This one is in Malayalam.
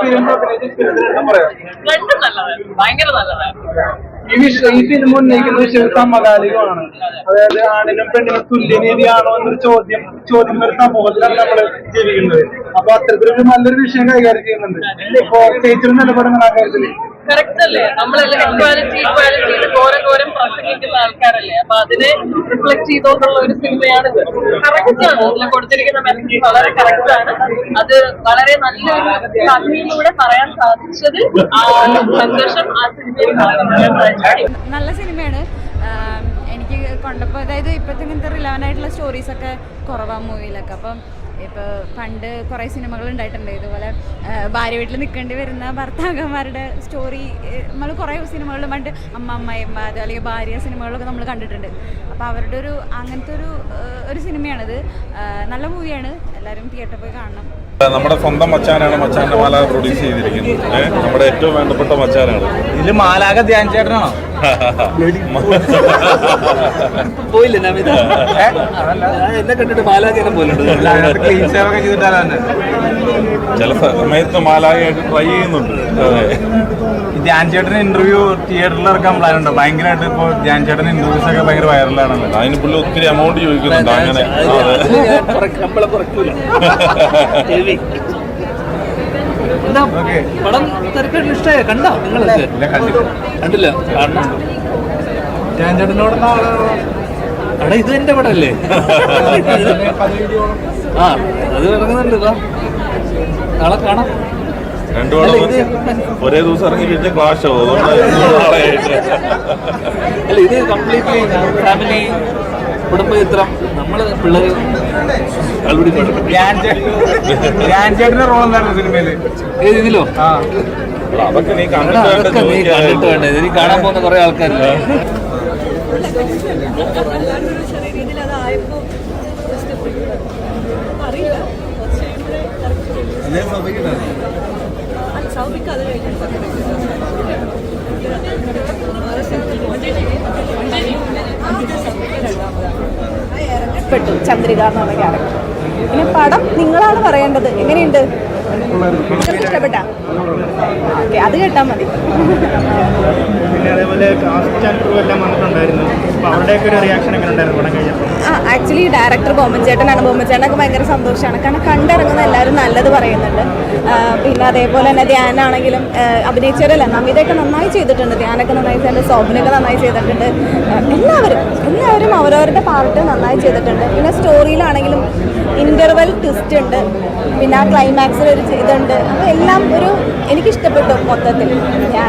മുന്നേക്കുന്നത് രണ്ടും നല്ലതായിരുന്നു. ഭയങ്കര നല്ലതായിരുന്നു. ഈ വിഷയം ഈ സിനിമ ഉന്നയിക്കുന്ന വിഷയം സമകാലികമാണ്. അതായത് ആണിനും പെണ്ണിനും തുല്യനീതിയാണോ എന്നൊരു ചോദ്യം ചോദ്യം ഒരു സമൂഹത്തിലാണ് നമ്മൾ ജീവിക്കുന്നത്. അപ്പൊ അത്തരത്തിലൊരു നല്ലൊരു വിഷയം കൈകാര്യം ചെയ്യുന്നുണ്ട്. ചേച്ചിയുടെ നിലപാടുന്ന ആ കാര്യത്തിൽ കറക്റ്റ് അല്ലേ? നമ്മളെല്ലാം ഇക്വാലിറ്റി ഇക്വാലിറ്റി ഘോരം ഘോരം പ്രസംഗിക്കുന്ന ആൾക്കാരല്ലേ? അപ്പൊ അതിനെ റിഫ്ലക്ട് ചെയ്തോണ്ടുള്ള ഒരു സിനിമയാണിത് കറക്റ്റ് ആണ്. കൊടുത്തിരിക്കുന്ന മെസ്സേജ് വളരെ കറക്റ്റ് ആണ്. അത് വളരെ നല്ലൊരു കഥയിലൂടെ പറയാൻ സാധിച്ചത് ആ സന്തോഷം ആ സിനിമയിൽ നല്ല സിനിമയാണ്. എനിക്ക് കണ്ടപ്പോൾ അതായത് ഇപ്പോഴത്തെ ഇങ്ങനത്തെ റിലവന്റ് ആയിട്ടുള്ള സ്റ്റോറീസ് ഒക്കെ കുറവാണ് മൂവിയിലൊക്കെ. അപ്പം ഇപ്പോൾ പണ്ട് കുറേ സിനിമകൾ ഉണ്ടായിട്ടുണ്ട്. ഇതുപോലെ ഭാര്യ വീട്ടിൽ നിൽക്കേണ്ടി വരുന്ന ഭർത്താക്കന്മാരുടെ സ്റ്റോറി നമ്മൾ കുറേ സിനിമകളിൽ പണ്ട് അമ്മ അമ്മയമ്മ അത് അല്ലെങ്കിൽ ഭാര്യ സിനിമകളൊക്കെ നമ്മൾ കണ്ടിട്ടുണ്ട്. അപ്പോൾ അവരുടെ ഒരു അങ്ങനത്തെ ഒരു ഒരു സിനിമയാണിത് നല്ല മൂവിയാണ്. എല്ലാവരും തിയേറ്ററിൽ പോയി കാണണം. നമ്മുടെ സ്വന്തം മച്ചാനാണ് മച്ചാന്റെ മാല പ്രൊഡ്യൂസ് ചെയ്തിരിക്കുന്നത്. നമ്മുടെ ഏറ്റവും വേണ്ടപ്പെട്ട മച്ചാനാണ്. ഇതിൽ മാലാക ധ്യാൻ ചേട്ടനാണോ? പോയില്ല നമിത? എന്നെ കണ്ടിട്ട് മാലാകേനെ പോലുണ്ട്. ചില സമയത്ത് മാലാകയായിട്ട് ട്രൈ ചെയ്യുന്നുണ്ട്. അതെ. ധ്യാൻ ചേട്ടന് ഇന്റർവ്യൂ തിയേറ്ററിൽ ഇറക്കാൻ പ്ലാൻ ഉണ്ട്. ഭയങ്കരമായിട്ട് ഇപ്പൊ ധ്യാൻ ചേട്ടൻ ഇന്റർവ്യൂസ് ഒക്കെ ഭയങ്കര വൈറലാണല്ലോ അതിന് പുള്ളി ഒത്തിരി എമൗണ്ട് ചോദിക്കുന്നുണ്ട് അങ്ങനെ. ഓക്കെ. പടം തിരക്കായിട്ട് ഇഷ്ടമായ? കണ്ടോ നിങ്ങളൊക്കെ? കണ്ടില്ല? കാരണം ഞാൻ ചേട്ടനോട് എടാ ഇത് എന്റെ പടല്ലേ? ആ അത് ഇറങ്ങുന്നുണ്ട് ഇതാ. നാളെ കാണാം. രണ്ടു അല്ല, പടം ഒരേ ദിവസം ഇറങ്ങി കഴിഞ്ഞാൽ ക്ലാഷ് ആവും. അല്ല ഇത് കംപ്ലീറ്റ്ലി ഫാമിലി കുടുംബചിത്രം. നമ്മൾ പിള്ളേര് കളുടി ധ്യാൻ ചേട്ടന്റെ റോൾ എന്താണ് സിനിമയിൽ? ഇതിലോ? ആ. അതൊക്കെ നീ കണ്ടിട്ട് വേണ്ട അതൊക്കെ നീ കണ്ടിട്ട് വേണ്ട? ഇത് നീ കാണാൻ പോകുന്ന കുറെ ആൾക്കാരില്ലേ ഇഷ്ടപ്പെട്ടു ചന്ദ്രിക എന്ന് പറഞ്ഞ ക്യാരക്ടർ. പിന്നെ പടം നിങ്ങളാണ് പറയേണ്ടത്. എങ്ങനെയുണ്ട്? ഇഷ്ടപ്പെട്ട? ഓക്കെ അത് കേട്ടാൽ മതി. പിന്നെ അതേപോലെ കാസ്റ്റ് ആൻഡ് ക്രൂ എല്ലാം വന്നിട്ടുണ്ടായിരുന്നു. അവരുടെയൊക്കെ ഒരു റിയാക്ഷൻ എങ്ങനെ ഉണ്ടായിരുന്നു പടം കഴിഞ്ഞപ്പോൾ ആ ആക്ച്വലി ഡയറക്ടർ ബോമൻ ചേട്ടനാണ്. ബോമൻ ചേട്ടനൊക്കെ ഭയങ്കര സന്തോഷമാണ്. കാരണം കണ്ടിറങ്ങുന്ന എല്ലാവരും നല്ലത് പറയുന്നുണ്ട്. പിന്നെ അതേപോലെ തന്നെ ധ്യാനാണെങ്കിലും അഭിനയിച്ചവരല്ല? നമിതയൊക്കെ നന്നായി ചെയ്തിട്ടുണ്ട്. ധ്യാനൊക്കെ നന്നായി ചെയ്തിട്ടുണ്ട്. സോബിനൊക്കെ നന്നായി ചെയ്തിട്ടുണ്ട്. എല്ലാവരും എല്ലാവരും അവരവരുടെ പാർട്ട് നന്നായി ചെയ്തിട്ടുണ്ട്. പിന്നെ സ്റ്റോറിയിലാണെങ്കിലും ഇന്റർവെൽ ട്വിസ്റ്റ് ഉണ്ട്. പിന്നെ ആ ക്ലൈമാക്സിൽ ഒരു ഇതുണ്ട് അപ്പോൾ എല്ലാം ഒരു എനിക്കിഷ്ടപ്പെട്ടു മൊത്തത്തിൽ. ഞാൻ